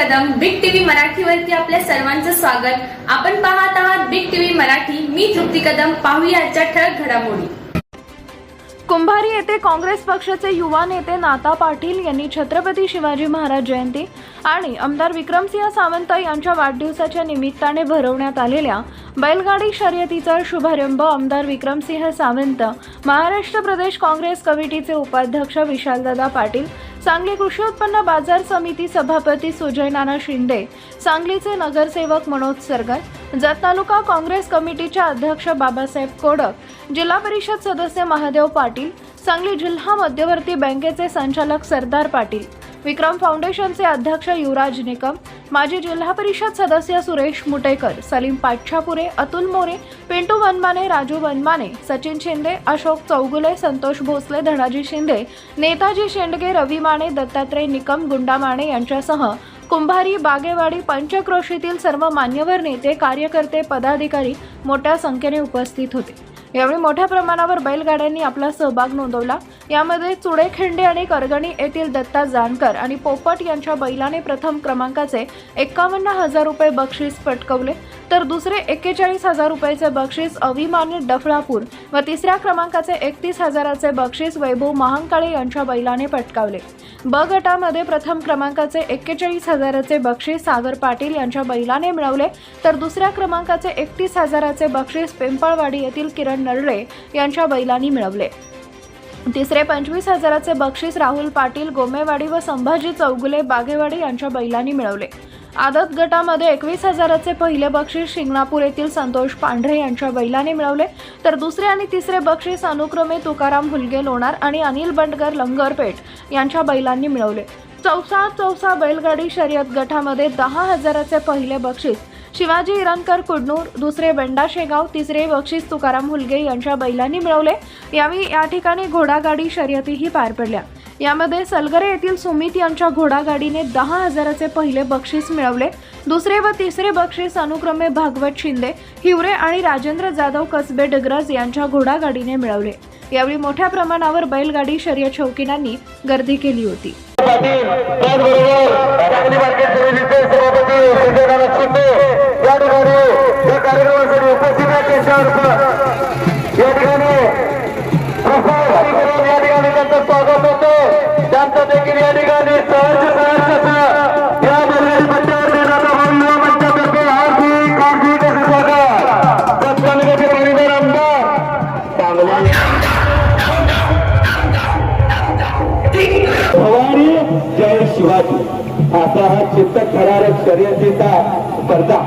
मराठीवरती आपल्या सर्वांचं स्वागत. आपण पाहत आहात बिग टीव्ही मराठी. मी तृप्ती कदम. पाहूया आजच्या ठळक घडामोडी. कुंभारी येथे काँग्रेस पक्षाचे युवा नेते नाता पाटील यांनी छत्रपती शिवाजी महाराज जयंती आणि आमदार विक्रमसिंह सावंत यांच्या वाढदिवसाच्या निमित्ताने भरवण्यात आलेल्या बैलगाडी शर्यतीचा शुभारंभ आमदार विक्रमसिंह सावंत महाराष्ट्र प्रदेश काँग्रेस कमिटीचे उपाध्यक्ष विशालदादा पाटील सांगली कृषी उत्पन्न बाजार समिती सभापती सुजय नाना शिंदे सांगलीचे नगरसेवक मनोज सरगर जत तालुका काँग्रेस कमिटीच्या अध्यक्ष बाबासाहेब कोडक जिल्हा परिषद सदस्य महादेव पाटील सांगली जिल्हा मध्यवर्ती बँकेचे संचालक सरदार पाटील विक्रम फाउंडेशनचे अध्यक्ष युवराज निकम माजी जिल्हा परिषद सदस्य सुरेश मुटेकर सलीम पाच्छापुरे अतुल मोरे पिंटू वनमाने राजू वनमाने सचिन शिंदे अशोक चौगुले संतोष भोसले धनाजी शिंदे नेताजी शेंडगे रवी माने दत्तात्रय निकम गुंडा माने यांच्यासह कुंभारी बागेवाडी पंचक्रोशीतील सर्व मान्यवर नेते कार्यकर्ते पदाधिकारी मोठ्या संख्येने उपस्थित होते. यावेळी मोठ्या प्रमाणावर बैलगाड्यांनी आपला सहभाग नोंदवला. यामध्ये चुडेखेंडे आणि करगणी येथील दत्ता जानकर आणि पोपट यांच्या बैलाने प्रथम क्रमांकाचे एकावन्न हजार रुपये बक्षीस पटकवले. तर दुसरे एक्केचाळीस हजार रुपयाचे बक्षीस अभिमान्य डफळापूर व तिसऱ्या क्रमांकाचे एकतीस हजाराचे बक्षीस वैभव महांकाळे यांच्या बैलाने पटकावले. ब गटामध्ये प्रथम क्रमांकाचे एक्केचाळीस हजाराचे बक्षीस सागर पाटील यांच्या बैलाने मिळवले. तर दुसऱ्या क्रमांकाचे एकतीस हजाराचे बक्षीस पिंपळवाडी येथील किरण नरळे यांच्या बैलांनी मिळवले. तिसरे पंचवीस हजाराचे बक्षीस राहुल पाटील गोमेवाडी व संभाजी चौगुले बागेवाडी यांच्या बैलांनी मिळवले. आदत गटामध्ये एकवीस हजाराचे पहिले बक्षीस शिंगणापूर येथील संतोष पांढरे यांच्या बैलाने मिळवले. तर दुसरे आणि तिसरे बक्षीस अनुक्रमे तुकाराम हुलगे लोणार आणि अनिल बंडगर लंगरपेठ यांच्या बैलांनी मिळवले. चौसा चौसा बैलगाडी शर्यत गटामध्ये दहा हजाराचे पहिले बक्षीस शिवाजी इराणकर कुडनूर दुसरे बेंडा शेगाव तिसरे बक्षीस तुकाराम हुलगे यांच्या बैलांनी मिळवले. यावेळी या ठिकाणी घोडागाडी शर्यतीही पार पडल्या. यामध्ये सलगरे येथील सुमित यांच्या घोडागाडीने दहा हजाराचे पहिले बक्षीस मिळवले. दुसरे व तिसरे बक्षीस अनुक्रमे भागवत शिंदे हिवरे आणि राजेंद्र जाधव कसबे डगराज यांच्या घोडागाडीने मिळवले. यावेळी मोठ्या प्रमाणावर बैलगाडी शर्यत शौकीनांनी गर्दी केली होती. सभापती सांगली भवानी जय शिवाजी। असा हा चित्त थरारक स्पर्धा।